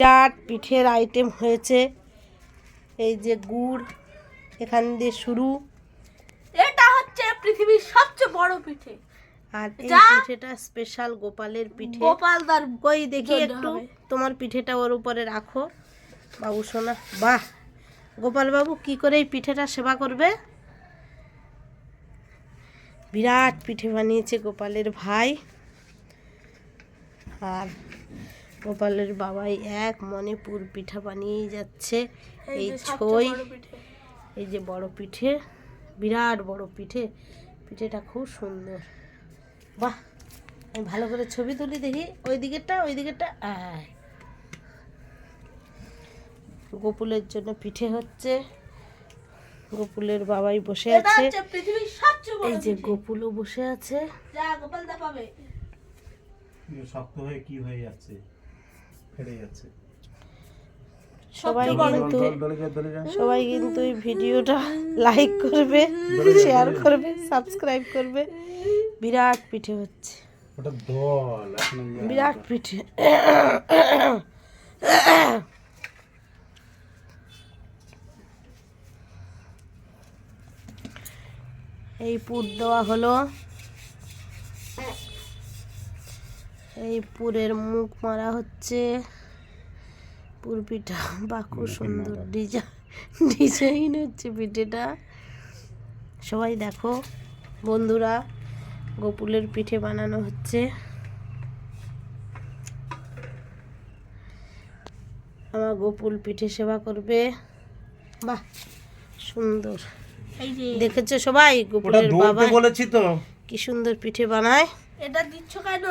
বিরাট পিঠের আইটেম হয়েছে। এই যে গুড় এখান দিয়ে শুরু। এটা হচ্ছে পৃথিবীর সবচেয়ে বড় পিঠে। আর এই পিঠেটা স্পেশাল গোপালের পিঠে। গোপাল দার কই দেখি একটু। তোমার পিঠেটা ওর উপরে রাখো। বাবু সোনা বাহ! গোপাল বাবু কি করে এই পিঠেটা সেবা করবে? বিরাট পিঠে বানিয়েছে গোপালের ভাই। আর গোপালের বাবাই এক মনে পুর পিঠা বানিয়েই যাচ্ছে। এই ছই এই যে বড় পিঠে বিরাট বড় পিঠে। পিঠেটা খুব সুন্দর। বাহ আমি ভালো করে ছবি তুলি দেখি। ওই দিকেরটা ওই দিকেরটা আয়। গোকুলের জন্য পিঠে হচ্ছে। গোপুলের বাবাই বসে আছে। এই যে গোপুলও বসে আছে। যা গোপাল দা পাবে। শক্ত হয়ে কি হয়ে যাচ্ছে? যাচ্ছে। সবাই কিন্তু। সবাই কিন্তু এই ভিডিওটা লাইক করবে শেয়ার করবে সাবস্ক্রাইব করবে। বিরাট পিঠে হচ্ছে। বিরাট পিঠে। এই পুর দেওয়া হলো। এই পুরের মুখ মারা হচ্ছে। পুর পিঠা বা খুব সুন্দর। ডিজাইন ডিজাইন হচ্ছে পিঠেটা। সবাই দেখো বন্ধুরা গোপুলের পিঠে বানানো হচ্ছে। আমার গোপুল পিঠে সেবা করবে। বাহ সুন্দর। দেখেছ সবাই? গোপুলের বাবা বলেছি তো। কি সুন্দর পিঠে বানায়। এটা দিচ্ছ কেন?